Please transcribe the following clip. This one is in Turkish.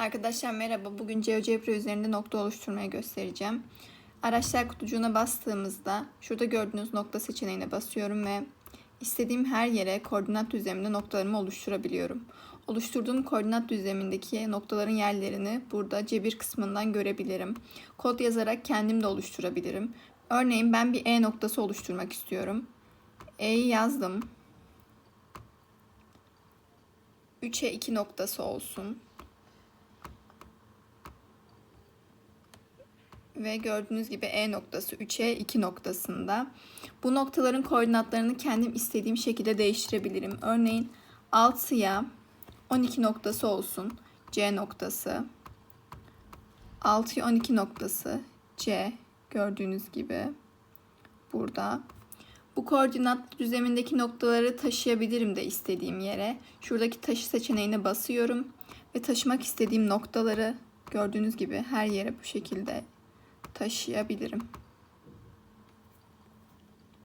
Arkadaşlar merhaba. Bugün GeoGebra üzerinde nokta oluşturmayı göstereceğim. Araçlar kutucuğuna bastığımızda şurada gördüğünüz nokta seçeneğine basıyorum ve istediğim her yere koordinat düzleminde noktalarımı oluşturabiliyorum. Oluşturduğum koordinat düzlemindeki noktaların yerlerini burada cebir kısmından görebilirim. Kod yazarak kendim de oluşturabilirim. Örneğin ben bir E noktası oluşturmak istiyorum. E'yi yazdım. 3'e 2 noktası olsun. Ve gördüğünüz gibi E noktası 3'e 2 noktasında. Bu noktaların koordinatlarını kendim istediğim şekilde değiştirebilirim. Örneğin 6'ya 12 noktası olsun. C noktası. 6'ya 12 noktası. C gördüğünüz gibi burada. Bu koordinat düzlemindeki noktaları taşıyabilirim de istediğim yere. Şuradaki taşı seçeneğine basıyorum ve taşımak istediğim noktaları gördüğünüz gibi her yere bu şekilde taşıyabilirim.